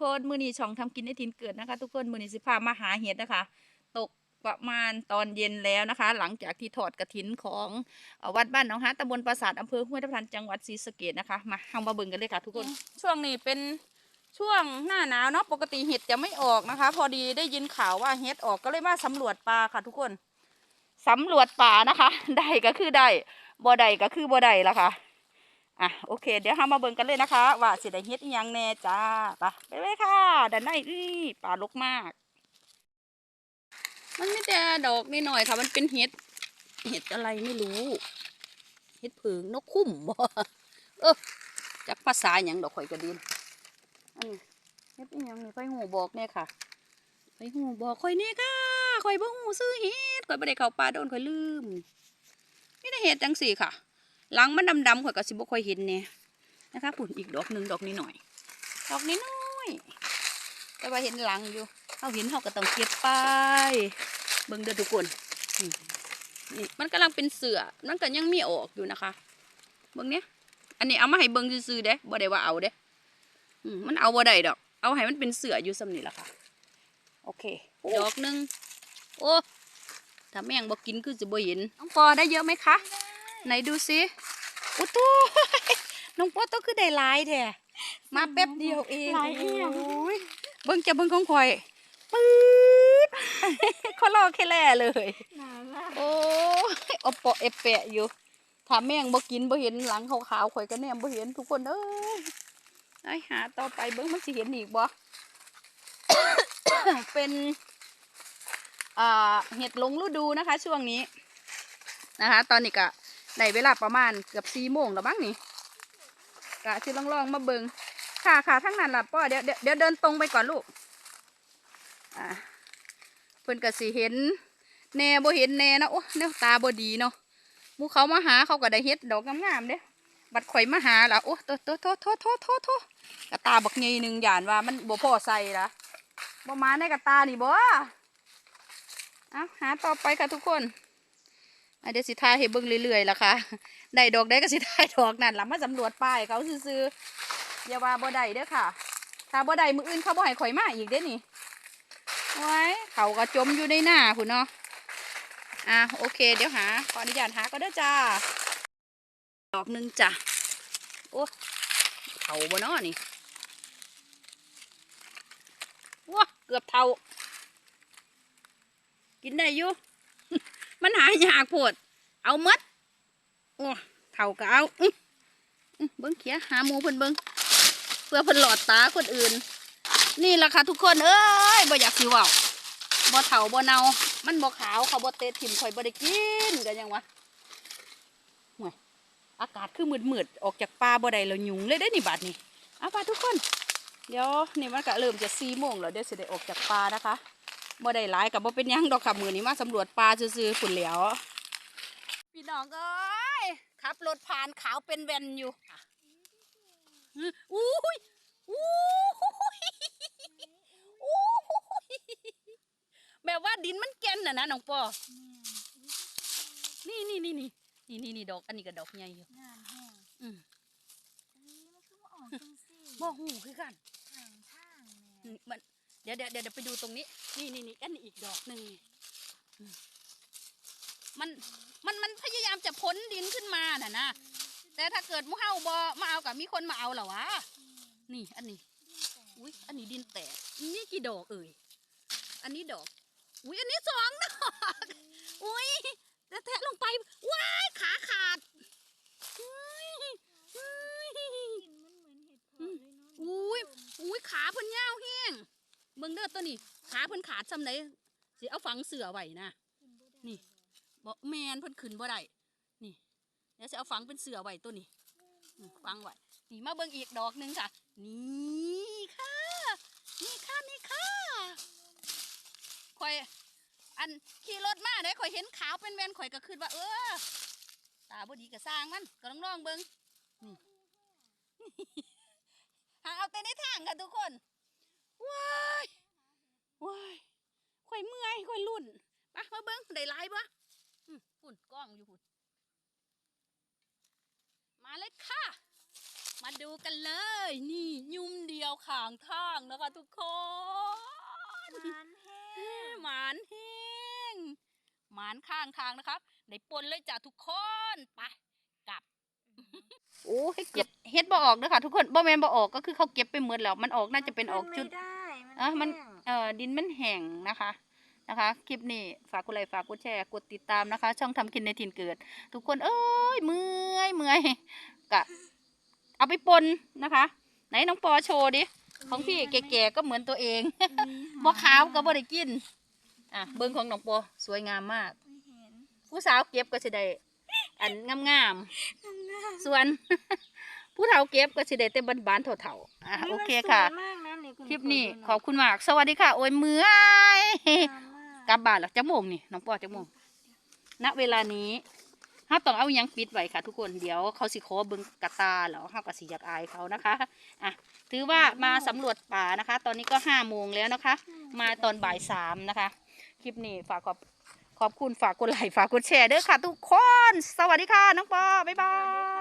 คนมือนี้ช่องทำกินในทินเกิดนะคะ ทุกคนมือนี้สิพามาหาเห็ดนะคะ ตกประมาณตอนเย็นแล้วนะคะ หลังจากที่ถอดกระถินของเอ่อวัดบ้านหนองฮะตำบลปราสาทอำเภอห้วยทับทันจังหวัดศรีสะเกษนะคะมาเฮามาเบิ่งกันเลยค่ะ ทุกคนช่วงนี้เป็นช่วงหน้าหนาวเนาะปกติเห็ดจะไม่ออกนะคะ พอดีได้ยินข่าวว่าเห็ดออกก็เลยมาสำรวจป่าค่ะ ทุกคนสำรวจป่านะคะ ได้ก็คือได้บ่ได้ก็คือบ่ได้ละค่ะ อะโอเค เดี๋ยวเรามาเบิ่งกันเลยนะคะ ว่าสิได้เฮ็ดอิหยังแน่จ้าไปไปเลยค่ะด้านในอื้อป่าลกมาก มันไม่แต่ดอกนิดหน่อยค่ะ มันเป็นเห็ดเห็ดอะไรไม่รู้เห็ดผึ่งนกคุ้มบ่เออจากภาษาหยังดอกข่อยกระดินอันนี้เฮ็ดอิหยังนี่ไฟหูบอกแน่ค่ะไฟหูบอกข่อยแน่ค่ะข่อยบ่หูซื้อเห็ดข่อยบ่ได้เข้าป่าโดนข่อยลืมนี่ได้เห็ดจังสี่ค่ะ หลังมันดำๆข่อยก็สิบ่ค่อยเห็นแน่นะคะปุ่นอีกดอกหนึ่งดอกนี้หน่อย ดอกนี้น้อยแต่ว่าเห็นหลังอยู่เขาเห็นเขาก็ต้องเก็บไปเบิ่งเด้อทุกคนนี่มันกำลังเป็นเสือมันก็ยังมีออกอยู่นะคะ เบิ่งเนี้ยอันนี้เอามาให้เบิ่งซื่อๆเด้บ่ได้ว่าเอาเด้มันเอาบ่ได้ดอก เอาให้มันเป็นเสืออยู่สำนี่ล่ะค่ะ โอเค ดอกหนึ่งโอ้ถ้าแม่งบ่กินคือสิบ่เห็นน้องปอได้เยอะไหมคะ ไหนดูสิอุยตูน้องปอต้องคือได้หลายแท้มาแป๊บเดียวเองหลายอีหยังโอ้ยเบิ่งจะเบิ่งของข่อยปื๊ดเขาลอกแค่แล่เลยนานละ โอ้ยเอาเปาะเอแปะอยู่ถ้าแม่งบ่กินบ่เห็นหลังขาวๆข่อยก็แนมบ่เห็นทุกคนเอ้ยไอ้หาต่อไปเบิ่งมันสิเห็นอีกบ่ เป็นอ่าเห็ดลงฤดูนะคะ ช่วงนี้นะคะ ตอนนี้ก็ ได้เวลาประมาณเกือบสี่โมงแล้วมั้งนี่กะสิลองลองๆมาเบิงค่ะค่ะทั้งนั้นล่ะป้อเดี๋ยวเดี๋ยวเดินตรงไปก่อนลูกอ่าเพิ่นก็สิเห็นแน่บ่เห็นแน่เนะโอ้แนวตาบ่ดีเนาะมูเขามาหาเขาก็ได้เฮ็ดดอกงามๆเด้บัดข่อยมาหาล่ะโอ้โตโตโตโตโตโตโตกระตาบักใหญ่หนึ่งหย่านว่ามันบ่พอใส่ละบ่มาในกระตานี่บ่เอาหาต่อไปค่ะทุกคน เดี๋ยวสิทายให้เบิ่งเรื่อยๆล่ะค่ะได้ดอกได้ก็สิทายดอกนั่นล่ะมาสำรวจป้ายเขาซื้อๆอย่าว่าบ่ได้เด้อค่ะ ถ้าบ่ได้มืออื่นเขาบ่ให้ข่อยมาอีกเด้นี่ไว้เขาก็จมอยู่ในหน้าคุณเนาะอะโอเค เดี๋ยวหาขออนุญาตหาก็ได้จ้า ดอกหนึ่งจ้ะโอ้เขาบ่นาะนี่ว้าเกือบเท่า กินได้อยู่ มันหายากโพดเอาหมดโอ้เท่าก็เอาเบื้อเบิ้งเขียหาหมูเพิ่นเบิ้งเพื่อเพิ่นหลอดตาคนอื่น นี่ล่ะค่ะทุกคนเอ้ยบ่อยากสิว้าบ่เฒ่าบ่เนา มันบ่ขาวเขาบ่เตะถิ่มข่อยบ่ได้กินกันยังวะห่วยอากาศคือมืดๆออกจากป่าบ่ได้แล้วยุงเลยได้นี่บัดนี้เอาไปทุกคน เดี๋ยวนี่มันก็เริ่มจะ4โมงแล้วเดี๋ยวสิได้ออกจากป่านะคะ บ่ได้หลายกับบ่เป็นหยังดอกค่ะมือนี้มาสำรวจปลาซื่อๆฝุ่นแหล้วพี่น้องเอ้ยขับรถผ่านขาวเป็นแวนอยู่ค่ะอื้ออุ้ยอุ้ยอุ้ยแบบว่าดินมันแก่นน่ะนะน้องปอนี่นี่นี่นี่นี่นี่นี่ดอกอันนี้ก็ดอกใหญ่อยู่งานแห้งอืมอุ้ยมันคือว่าออกจังสิบ่หูคือกันทางทางอืแม่มมันเดี๋ยวเดี๋ยวเดี๋ยวไปดูตรงนี้ นี่นี่นี่อันนี้อีกดอกหนึ่งนี่อืมมันมันมันพยายามจะพ้นดินขึ้นมาน่ะนะแต่ถ้าเกิดหมูเฮาบ่มาเอากับมีคนมาเอาเหรอวะนี่อันนี้ อุ้ยอันนี้ดินแตกนี่กี่ดอกเอ่ยอันนี้ดอก อุ้ยอันนี้สองดอกอุ้ยแต่แทะลงไปว้ายขาขาดอุ้ยอุ้ยกลิ่นมันเหมือนเห็ดเผาะเลยเนาะอุ้ยอุ้ยขาเพิ่นยาวแห้งเบิ่งเด้อตัวนี้ ขาเพิ่นขาดซำไหนสิเอาฝังเสือไว้นะนี่บ่แมนเพิ่นขึ้นบ่ได้นี่เดี๋ยวสิเอาฝังเป็นเสือไว้ตัวนี้ฝังไว้นี่มาเบิ่งอีกดอกหนึงค่ะ นี่ค่ะ นี่ค่ะนี่ค่ะข่อยอันขี่รถมาได้ข่อยเห็นขาวเป็นแวนข่อยก็คิดว่า เออตาบดีก็สร้างมันก็ลองลองเบิ่งนี่หาเอาแต่ในทางค่ะทุกคนว้าย ว้ายข่อยเมื่อยข่อยลุ่นมามาเบิ้งได้หลายปะอืมฝุ่นกล้องอยู่ฝุ่นมาเลยค่ะ มาดูกันเลย นี่ยุ่มเดียวขางทางนะคะทุกคนมันแห้งหมานแห้งหมานข้างทางนะครับได้ปนเลยจ้ะทุกคนไปกลับโอ้ให้เก็บเฮ็ดบ่ออกเด้อค่ะทุกคนบ่แม่นบ่ออกก็คือเขาเก็บไปหมดแล้ว มันออกน่าจะเป็นออกจุดไม่ได้ อะมันแห้งเอ่อดินมันแห้งนะคะนะคะ คลิปนี้ฝากกดไลค์ฝากกดแชร์กดติดตามนะคะ ช่องทำกินในถิ่นเกิด ทุกคนเอ้ยเมื่อยเมื่อยกะเอาไปปนนะคะ ไหนน้องปอโชว์ดิของพี่แก่ๆก็เหมือนตัวเองบ่ขาวก็บ่ได้กินอะเบิ่งของน้องปอสวยงามมากไม่เห็นผู้สาวเก็บก็สิได้อันงามๆส่วนผู้เฒ่าเก็บก็สิได้แต่บานๆเฒ่าๆอะโอเคค่ะ มันสวยมากนะนี่ณคลิปนี้ดูหขอบคุณมาก สวัสดีค่ะ โอ้ยเมื่อยงามมากกลับบ้านแล้วจักโมงนี่น้องปอจักโมงณเวลานี้เฮาต้องเอาหยังปิดไว้ค่ะ ทุกคนเดี๋ยวเขาสิขอเบิ่งกระตาแล้วเฮาก็สิอยากอายเขานะคะอะถือว่ามาสำรวจป่านะคะ ตอนนี้ก็ห้าโมงแล้วนะคะ มาตอนบ่ายสามนะคะ คลิปนี้ฝากขอบขอบคุณฝากกดไลค์ฝากกดแชร์ด้วยค่ะ ทุกคน สวัสดีค่ะ น้องปอบ๊ายบาย